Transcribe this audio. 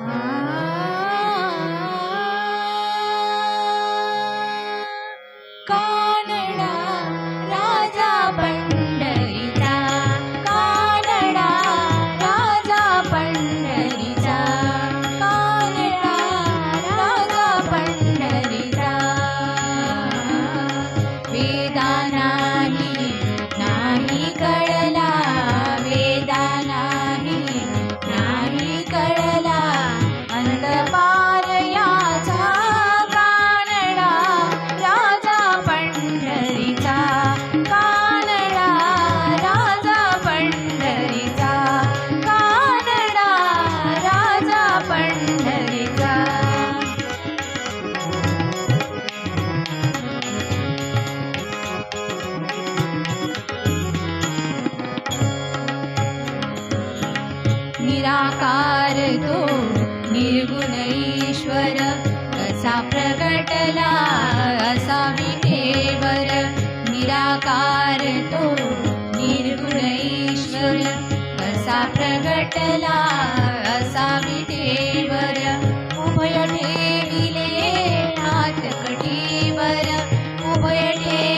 Ah, God. निराकार निर्गुणैश्वर कसा प्रकटला असा प्रकटलासामिठेर निराकारतो निर्गुणैश्वर कसा प्रकटला असा विकेवर प्रगलासामिठेर उभयठेवि मातटेर उभयठे